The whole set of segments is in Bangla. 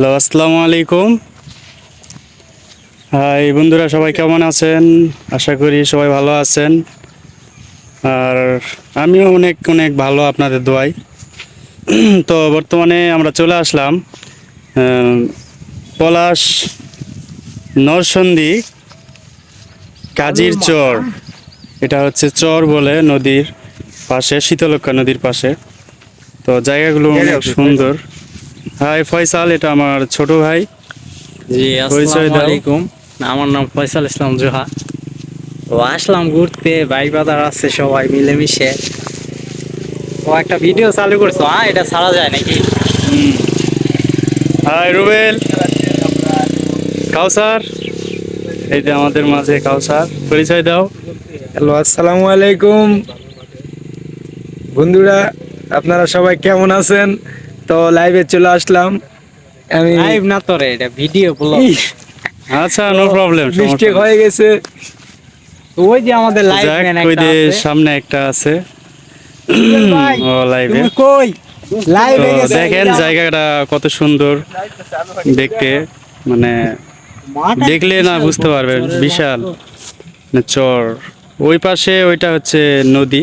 হ্যালো আসসালামু আলাইকুম। হাই বন্ধুরা সবাই কেমন আছেন? আশা করি সবাই ভালো আছেন। আর আমিও অনেক অনেক ভালো আপনাদের দোয়াই তো বর্তমানে আমরা চলে আসলাম পলাশ নরসন্ধি কাজীর চর। এটা হচ্ছে চর বলে নদীর পাশে শীতলক্ষা নদীর পাশে। তো জায়গাগুলো অনেক সুন্দর। হাই ফয়সাল এটা আমার ছোট ভাই। জি আসসালামু আলাইকুম আমার নাম ফয়সাল ইসলাম জোহা। তো আসলাম ঘুরতে ভাই বাদার আছে সবাই মিলেমিশে। ও একটা ভিডিও চালু করছ হ্যাঁ এটা ছাড়া যায় নাকি? হাই রুবেল। কাউসার। এই যে আমাদের মাঝে কাউসার। পরিচয় দাও। হ্যালো আসসালামু আলাইকুম বন্ধুরা আপনারা সবাই কেমন আছেন? তো লাইভে চলে আসলাম। আমি লাইভ না তো রে এটা ভিডিও বলো আচ্ছা নো প্রবলেম মিস্টেক হয়ে গেছে। ওই যে আমাদের লাইভ ম্যান একটা আছে। সামনে একটা আছে। ভাই, ও লাইভে তুমি কই? লাইভ তো দেখেন জায়গাটা কত সুন্দর দেখতে। মানে দেখলে না বুঝতে পারবেন বিশাল। মানে চর। ওই পাশে ওইটা হচ্ছে নদী।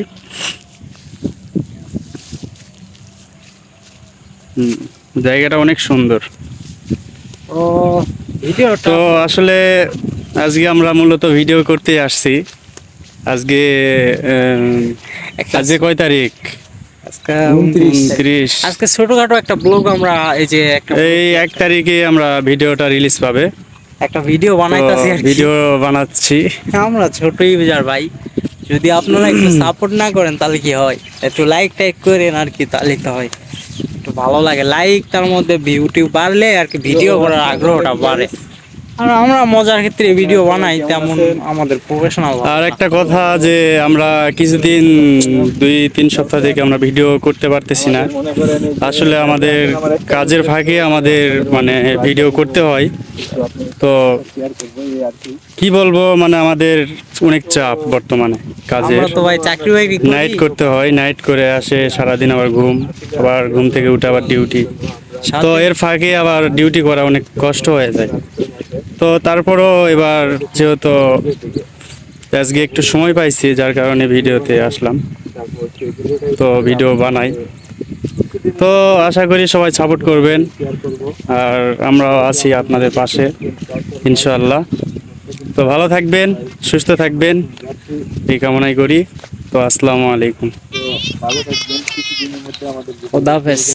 জায়গাটা অনেক সুন্দর। ও ভিডিওটা তো আসলে আজকে আমরা মূলত ভিডিও করতে আসছি। আজকে আজকে কয় তারিখ? আজকে ছোটখাটো একটা ব্লগ আমরা এই যে এই এক তারিখে আমরা ভিডিওটা রিলিজ পাবে। একটা ভিডিও বানাইতাছি আর কি। ভিডিও বানাচ্ছি। আমরা ভাই যদি আপনারা একটু সাপোর্ট না করেন তাহলে কি হয়? একটু লাইক টাইক করেন আর কি তাহলে তো হয়। ভালো লাগে। লাইক তার মধ্যে ভিউটি বাড়লে আর কি ভিডিও করার আগ্রহটা বাড়ে। আর আমরা মজার ক্ষেত্রে ভিডিও বানাই তেমন আমাদের প্রফেশনাল আর একটা কথা যে আমরা কিছুদিন দুই তিন সপ্তাহ থেকে আমরা ভিডিও করতে পারতেছি না। আসলে আমাদের কাজের ফাঁকে আমাদের মানে ভিডিও করতে হয়। তো কি বলব মানে আমাদের অনেক চাপ বর্তমানে করি। নাইট করতে হয় নাইট করে আসে সারাদিন আবার ঘুম আবার ঘুম থেকে উঠে আবার ডিউটি তো এর ফাঁকে আবার ডিউটি করা অনেক কষ্ট হয়ে যায়। তো তারপরও এবার যেহেতু আজকে একটু সময় পাইছি যার কারণে ভিডিওতে আসলাম। তো ভিডিও বানাই। তো আশা করি সবাই সাপোর্ট করবেন। আর আমরাও আছি আপনাদের পাশে ইনশাল্লাহ তো ভালো থাকবেন সুস্থ থাকবেন। এই কামনাই করি। তো আসসালামু আলাইকুম। খোদা হাফেজ।